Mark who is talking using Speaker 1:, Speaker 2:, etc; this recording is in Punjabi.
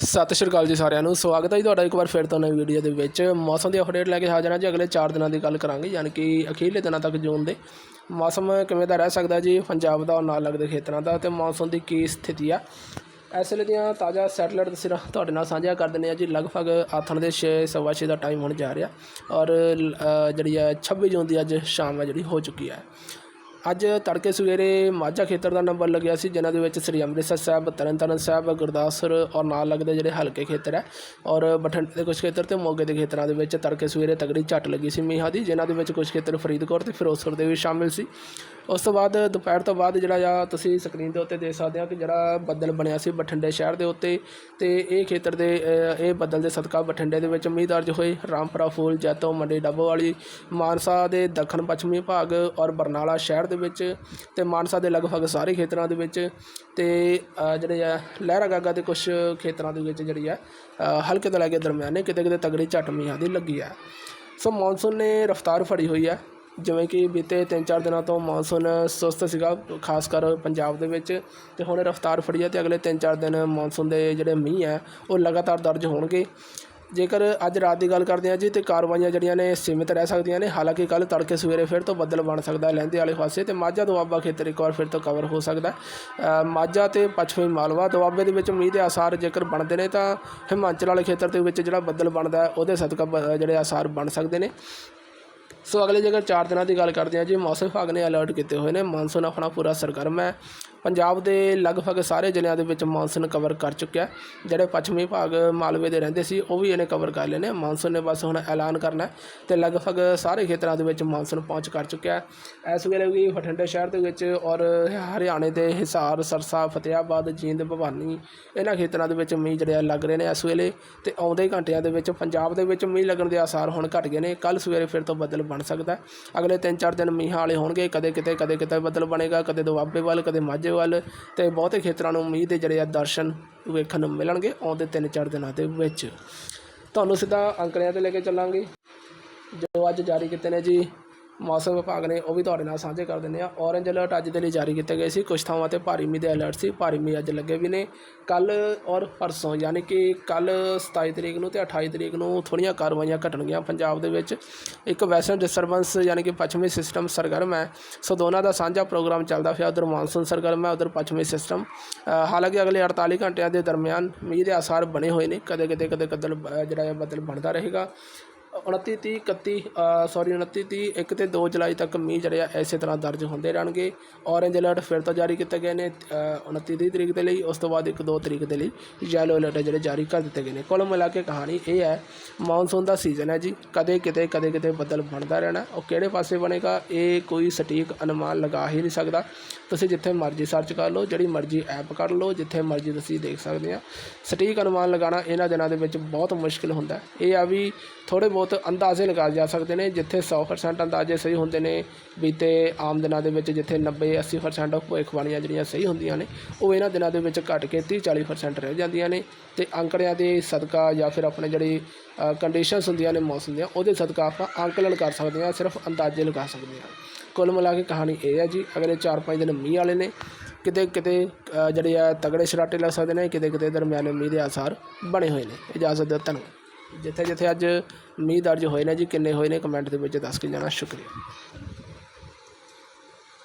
Speaker 1: ਸਤਿ ਸ਼੍ਰੀ ਅਕਾਲ ਜੀ ਸਾਰਿਆਂ ਨੂੰ। ਸਵਾਗਤ ਹੈ ਜੀ ਤੁਹਾਡਾ ਇੱਕ ਵਾਰ ਫਿਰ ਤੋਂ ਨਵੀਂ ਵੀਡੀਓ ਦੇ ਵਿੱਚ। ਮੌਸਮ ਦੀ ਅਪਡੇਟ ਲੈ ਕੇ ਹਾਜ਼ਰ ਹਾਂ ਜੀ। ਅਗਲੇ 4 ਦਿਨਾਂ ਦੀ ਗੱਲ ਕਰਾਂਗੇ, ਯਾਨੀ ਕਿ ਅਖੀਰਲੇ ਦਿਨਾਂ ਤੱਕ ਜੂਨ ਦੇ। ਮੌਸਮ ਕਿਵੇਂ ਦਾ ਰਹਿ ਸਕਦਾ ਜੀ? ਪੰਜਾਬ ਦਾ ਔਰ ਨਾਲ ਲੱਗਦੇ ਖੇਤਰਾਂ ਦਾ ਤੇ ਮੌਸਮ ਦੀ ਕੀ ਸਥਿਤੀ ਆ? ਇਸ ਵੇਲੇ ਦੀਆਂ ਤਾਜ਼ਾ ਸੈਟਲਾਈਟ ਤਸਵੀਰਾਂ ਤੁਹਾਡੇ ਨਾਲ ਸਾਂਝਾ ਕਰ ਦਿੰਦੇ ਆ ਜੀ। ਲਗਭਗ ਆਥਣ ਦੇ 6 ਸਵਾ ਛੇ ਦਾ ਟਾਈਮ ਹੋਣ ਜਾ ਰਿਹਾ। ਔਰ ਜਿਹੜੀ ਹੈ 26 ਜੂਨ ਦੀ ਅੱਜ ਸ਼ਾਮ ਹੈ, ਜਿਹੜੀ ਹੋ ਚੁੱਕੀ ਹੈ। ਅੱਜ ਤੜਕੇ ਸਵੇਰੇ ਮਾਝਾ ਖੇਤਰ ਦਾ ਨੰਬਰ ਲੱਗਿਆ ਸੀ, ਜਿਨ੍ਹਾਂ ਦੇ ਵਿੱਚ ਸ੍ਰੀ ਅੰਮ੍ਰਿਤਸਰ ਸਾਹਿਬ ਤਰਨਤਾਰਨ ਸਾਹਿਬ, ਗੁਰਦਾਸਪੁਰ ਔਰ ਨਾਲ ਲੱਗਦੇ ਜਿਹੜੇ ਹਲਕੇ ਖੇਤਰ ਹੈ ਔਰ ਬਠਿੰਡੇ ਦੇ ਕੁਝ ਖੇਤਰ ਤੇ ਮੋਗੇ ਦੇ ਖੇਤਰਾਂ ਦੇ ਵਿੱਚ ਤੜਕੇ ਸਵੇਰੇ ਤਗੜੀ ਝੱਟ ਲੱਗੀ ਸੀ ਮੀਂਹਾਂ ਦੀ ਜਿਨ੍ਹਾਂ ਦੇ ਵਿੱਚ ਕੁਝ ਖੇਤਰ ਫਰੀਦਕੋਟ ਤੇ ਫਿਰੋਜ਼ਪੁਰ ਦੇ ਵੀ ਸ਼ਾਮਿਲ ਸੀ। ਉਸ ਤੋਂ ਬਾਅਦ ਦੁਪਹਿਰ ਤੋਂ ਬਾਅਦ ਜਿਹੜਾ ਆ, ਤੁਸੀਂ ਸਕਰੀਨ ਦੇ ਉੱਤੇ ਦੇਖ ਸਕਦੇ ਹੋ ਕਿ ਜਿਹੜਾ ਬੱਦਲ ਬਣਿਆ ਸੀ ਬਠਿੰਡੇ ਸ਼ਹਿਰ ਦੇ ਉੱਤੇ ਤੇ ਇਹ ਖੇਤਰ ਦੇ ਇਹ ਬੱਦਲ ਦੇ ਸਦਕਾ ਬਠਿੰਡੇ ਦੇ ਵਿੱਚ ਮੀਂਹ ਦਰਜ ਹੋਏ। ਰਾਮਪੁਰਾ ਫੂਲ, ਜੈਤੋ, ਮੰਡੀ ਡੱਬੋ ਵਾਲੀ, ਮਾਨਸਾ ਦੇ ਦੱਖਣ ਪੱਛਮੀ ਭਾਗ ਔਰ ਬਰਨਾਲਾ ਸ਼ਹਿਰ ਦੇ ਵਿੱਚ ਅਤੇ ਮਾਨਸਾ ਦੇ ਲਗਭਗ ਸਾਰੇ ਖੇਤਰਾਂ ਦੇ ਵਿੱਚ ਤੇ ਜਿਹੜੇ ਆ, ਲਹਿਰਾ ਗਾਗਾ ਦੇ ਕੁਝ ਖੇਤਰਾਂ ਦੇ ਵਿੱਚ ਜਿਹੜੀ ਆ ਹਲਕੇ ਤੋਂ ਲੈ ਕੇ ਦਰਮਿਆਨੇ ਕਿਤੇ ਕਿਤੇ ਤਗੜੀ ਝੱਟ ਮੀਂਹਾਂ ਦੀ ਲੱਗੀ ਆ। ਸੋ ਮੌਨਸੂਨ ਨੇ ਰਫ਼ਤਾਰ ਫੜੀ ਹੋਈ ਹੈ ਜਿਵੇਂ ਕਿ ਬੀਤੇ 3-4 ਦਿਨਾਂ ਤੋਂ ਮੌਨਸੂਨ ਸੁਸਤ ਸੀਗਾ, ਖਾਸ ਕਰ ਪੰਜਾਬ ਦੇ ਵਿੱਚ, ਤੇ ਹੁਣ ਰਫ਼ਤਾਰ ਫੜੀ ਹੈ ਤੇ ਅਗਲੇ 3-4 ਦਿਨ ਮੌਨਸੂਨ ਦੇ ਜਿਹੜੇ ਮੀਂਹ ਹੈ ਉਹ ਲਗਾਤਾਰ ਦਰਜ ਹੋਣਗੇ। ਜੇਕਰ ਅੱਜ ਰਾਤ ਦੀ ਗੱਲ ਕਰਦੇ ਹਾਂ ਜੀ, ਤੇ ਕਾਰਵਾਈਆਂ ਜਿਹੜੀਆਂ ਨੇ ਸੀਮਿਤ ਰਹਿ ਸਕਦੀਆਂ ਨੇ। ਹਾਲਾਂਕਿ ਕੱਲ ਤੜਕੇ ਸਵੇਰੇ ਫਿਰ ਤੋਂ ਬੱਦਲ ਬਣ ਸਕਦਾ ਲਹਿੰਦੇ ਵਾਲੇ ਪਾਸੇ, ਤੇ ਮਾਝਾ ਦੁਆਬਾ ਖੇਤਰ ਇੱਕ ਵਾਰ ਫਿਰ ਤੋਂ ਕਵਰ ਹੋ ਸਕਦਾ ਮਾਝਾ ਤੇ ਪੱਛਮੀ ਮਾਲਵਾ ਦੁਆਬੇ ਦੇ ਵਿੱਚ ਮੀਂਹ ਦੇ ਆਸਾਰ ਜੇਕਰ ਬਣਦੇ ਨੇ, ਤਾਂ ਹਿਮਾਚਲ ਵਾਲੇ ਖੇਤਰ ਦੇ ਵਿੱਚ ਜਿਹੜਾ ਬੱਦਲ ਬਣਦਾ ਉਹਦੇ ਸਦਕਾ ਬ- ਜਿਹੜੇ ਆਸਾਰ ਬਣ ਸਕਦੇ ਨੇ। ਸੋ ਅਗਲੇ ਜੇਕਰ 4 ਦਿਨਾਂ ਦੀ ਗੱਲ ਕਰਦੇ ਹਾਂ ਜੀ, ਮੌਸਮ ਵਿਭਾਗ ਨੇ ਅਲਰਟ ਕੀਤੇ ਹੋਏ ਨੇ। ਮੌਨਸੂਨ ਆਪਣਾ ਪੂਰਾ ਸਰਗਰਮ ਹੈ। ਪੰਜਾਬ ਦੇ ਲਗਭਗ ਸਾਰੇ ਜ਼ਿਲ੍ਹਿਆਂ ਦੇ ਵਿੱਚ ਮੌਨਸੂਨ ਕਵਰ ਕਰ ਚੁੱਕਿਆ ਜਿਹੜੇ ਪੱਛਮੀ ਭਾਗ ਮਾਲਵੇ ਦੇ ਰਹਿੰਦੇ ਸੀ, ਉਹ ਵੀ ਇਹਨੇ ਕਵਰ ਕਰ ਲਏ ਨੇ ਮੌਨਸੂਨ ਨੇ ਬਸ ਹੁਣ ਐਲਾਨ ਕਰਨਾ ਹੈ ਤੇ ਲਗਭਗ ਸਾਰੇ ਖੇਤਰਾਂ ਦੇ ਵਿੱਚ ਮੌਨਸੂਨ ਪਹੁੰਚ ਕਰ ਚੁੱਕਿਆ ਇਸ ਵੇਲੇ ਵੀ ਬਠਿੰਡੇ ਸ਼ਹਿਰ ਦੇ ਵਿੱਚ ਔਰ ਹਰਿਆਣੇ ਦੇ ਹਿਸਾਰ, ਸਰਸਾ ਫਤਿਆਬਾਦ ਜੀਂਦ, ਭਵਾਨੀ ਇਹਨਾਂ ਖੇਤਰਾਂ ਦੇ ਵਿੱਚ ਮੀਂਹ ਜਿਹੜੇ ਆ ਲੱਗ ਰਹੇ ਨੇ ਇਸ ਵੇਲੇ ਤੇ ਆਉਂਦੇ ਘੰਟਿਆਂ ਦੇ ਵਿੱਚ ਪੰਜਾਬ ਦੇ ਵਿੱਚ ਮੀਂਹ ਲੱਗਣ ਦੇ ਆਸਾਰ ਹੁਣ ਘਟ ਗਏ ਨੇ। ਕੱਲ ਸਵੇਰੇ ਫਿਰ ਤੋਂ ਬੱਦਲ ਬਣ ਸਕਦਾ ਅਗਲੇ 3-4 ਦਿਨ ਮੀਂਹ ਵਾਲੇ ਹੋਣਗੇ। ਕਦੇ ਕਿਤੇ ਕਦੇ ਕਿਤੇ ਬੱਦਲ ਬਣੇਗਾ, ਕਦੇ ਦੁਆਬੇ ਵੱਲ, ਕਦੇ ਮਾਝੇ ਵੱਲ ਤੇ ਬਹੁਤੇ ਖੇਤਰਾਂ ਨੂੰ ਮੀਂਹ ਦੇ ਜਿਹੜੇ ਆ ਦਰਸ਼ਨ ਵੇਖਣ ਨੂੰ ਮਿਲਣਗੇ ਆਉਂਦੇ 3-4 ਦਿਨਾਂ ਦੇ ਵਿੱਚ। ਤੁਹਾਨੂੰ ਸਿੱਧਾ ਅੰਕੜਿਆਂ ਤੇ ਲੈ ਕੇ ਚੱਲਾਂਗੇ। ਜੋ ਅੱਜ ਜਾਰੀ ਕੀਤੇ ਨੇ ਜੀ ਮੌਸਮ ਵਿਭਾਗ ਨੇ ਉਹ ਵੀ ਤੁਹਾਡੇ ਨਾਲ ਸਾਂਝੇ ਕਰ ਦਿੰਦੇ ਆ ਔਰੇਂਜ ਅਲਰਟ ਅੱਜ ਦੇ ਲਈ ਜਾਰੀ ਕੀਤੇ ਗਏ ਸੀ। ਕੁਝ ਥਾਵਾਂ ਤੇ ਭਾਰੀ ਮੀਂਹ ਦੇ ਅਲਰਟ ਸੀ। ਭਾਰੀ ਮੀਂਹ ਅੱਜ ਲੱਗੇ ਵੀ ਨੇ। ਕੱਲ ਔਰ ਪਰਸੋਂ, ਯਾਨੀ ਕਿ ਕੱਲ 27 ਤਰੀਕ ਨੂੰ ਤੇ 28 ਤਰੀਕ ਨੂੰ ਥੋੜੀਆਂ ਕਾਰਵਾਈਆਂ ਘਟਣਗੀਆਂ ਪੰਜਾਬ ਦੇ ਵਿੱਚ। ਇੱਕ ਵੈਸਟਰਨ ਡਿਸਟਰਬੈਂਸ, ਯਾਨੀ ਕਿ ਪੱਛਮੀ ਸਿਸਟਮ ਸਰਗਰਮ ਹੈ। ਸੋ ਦੋਨਾਂ ਦਾ ਸਾਂਝਾ ਪ੍ਰੋਗਰਾਮ ਚੱਲਦਾ ਪਿਆ ਉਧਰ ਮੌਨਸੂਨ ਸਰਗਰਮ ਹੈ, ਉਧਰ ਪੱਛਮੀ ਸਿਸਟਮ। ਹਾਲਾਂਕਿ ਅਗਲੇ 48 ਘੰਟਿਆਂ ਦੇ ਦਰਮਿਆਨ ਮੀਂਹ ਦੇ ਆਸਾਰ ਬਣੇ ਹੋਏ ਨੇ। ਕਦੇ ਕਿਤੇ ਕਦੇ ਕਦਲ ਜਿਹੜਾ ਹੈ ਬੱਦਲ ਬਣਦਾ ਰਹੇਗਾ। 29 30 31 ਸੌਰੀ 29 30 1 ਤੇ 2 ਜੁਲਾਈ ਤੱਕ ਮੀਂਹ ਜਿਹੜੇ ਆ ਇਸੇ ਤਰ੍ਹਾਂ ਦਰਜ ਹੁੰਦੇ ਰਹਿਣਗੇ। ਔਰੇਂਜ ਅਲਰਟ ਫਿਰ ਤੋਂ ਜਾਰੀ ਕੀਤੇ ਗਏ ਨੇ ਅ, 29 30 ਤਰੀਕ ਦੇ ਲਈ ਉਸ ਤੋਂ ਬਾਅਦ 1 2 ਤਰੀਕ ਦੇ ਲਈ ਯੈਲੋ ਅਲਰਟ ਜਿਹੜੇ ਜਾਰੀ ਕਰ ਦਿੱਤੇ ਗਏ ਨੇ। ਕੁੱਲ ਮਿਲਾ ਕੇ ਕਹਾਣੀ ਇਹ ਹੈ ਮੌਨਸੂਨ ਦਾ ਸੀਜ਼ਨ ਹੈ ਜੀ। ਕਦੇ ਕਿਤੇ ਕਦੇ ਕਿਤੇ ਬੱਦਲ ਬਣਦਾ ਰਹਿਣਾ। ਉਹ ਕਿਹੜੇ ਪਾਸੇ ਬਣੇਗਾ ਇਹ ਕੋਈ ਸਟੀਕ ਅਨੁਮਾਨ ਲਗਾ ਹੀ ਨਹੀਂ ਸਕਦਾ। ਤੁਸੀਂ ਜਿੱਥੇ ਮਰਜ਼ੀ ਸਰਚ ਕਰ ਲਓ ਜਿਹੜੀ ਮਰਜ਼ੀ ਐਪ ਕਰ ਲਓ ਜਿੱਥੇ ਮਰਜ਼ੀ ਤੁਸੀਂ ਦੇਖ ਸਕਦੇ ਆ। ਸਟੀਕ ਅਨੁਮਾਨ ਲਗਾਉਣਾ ਇਹਨਾਂ ਦਿਨਾਂ ਦੇ ਵਿੱਚ ਬਹੁਤ ਮੁਸ਼ਕਿਲ ਹੁੰਦਾ। ਇਹ ਆ ਵੀ ਥੋੜੇ ਬਹੁਤ ਅੰਦਾਜ਼ੇ ਲਗਾਏ ਜਾ ਸਕਦੇ ਨੇ, ਜਿੱਥੇ 100% ਅੰਦਾਜ਼ੇ ਸਹੀ ਹੁੰਦੇ ਨੇ, ਬੀਤੇ ਆਮ ਦਿਨਾਂ ਦੇ ਵਿੱਚ ਜਿੱਥੇ 90 80% ਭਵਿੱਖਬਾਣੀਆਂ ਜਿਹੜੀਆਂ ਸਹੀ ਹੁੰਦੀਆਂ ਨੇ, ਉਹ ਇਹਨਾਂ ਦਿਨਾਂ ਦੇ ਵਿੱਚ ਘਟ ਕੇ 30 40% ਰਹਿ ਜਾਂਦੀਆਂ ਨੇ ਤੇ ਅੰਕੜਿਆਂ ਦੇ ਸਦਕਾ ਜਾਂ ਫਿਰ ਆਪਣੇ ਜਿਹੜੀ ਕੰਡੀਸ਼ਨਸ ਹੁੰਦੀਆਂ ਨੇ ਮੌਸਮ ਦੀਆਂ, ਉਹਦੇ ਸਦਕਾ ਆਪਾਂ ਅੰਕਲਣ ਕਰ ਸਕਦੇ ਹਾਂ, ਸਿਰਫ ਅੰਦਾਜ਼ੇ ਲਗਾ ਸਕਦੇ ਹਾਂ। ਕੁੱਲ ਮਿਲਾ ਕੇ ਕਹਾਣੀ ਇਹ ਹੈ ਜੀ, ਅਗਲੇ 4-5 ਦਿਨ ਮੀਂਹ ਵਾਲੇ ਨੇ, ਕਿਤੇ ਕਿਤੇ ਜਿਹੜੇ ਆ ਤਗੜੇ ਸਰਾਟੇ ਲੱਗ ਸਕਦੇ ਨੇ, ਕਿਤੇ ਕਿਤੇ ਦਰਮਿਆਨੇ ਮੀਂਹ ਦੇ ਆਸਾਰ ਬਣੇ ਹੋਏ ਨੇ। ਇਜਾਜ਼ਤ ਦਿਓ ਧੰਨਵਾਦ। ਜਿੱਥੇ ਜਿੱਥੇ ਅੱਜ ਮੀਂਹ ਦਰਜ ਹੋਏ ਨੇ ਜੀ, ਕਿੰਨੇ ਹੋਏ ਨੇ ਕਮੈਂਟ ਦੇ ਵਿੱਚ ਦੱਸ ਕੇ ਜਾਣਾ, ਸ਼ੁਕਰੀਆ।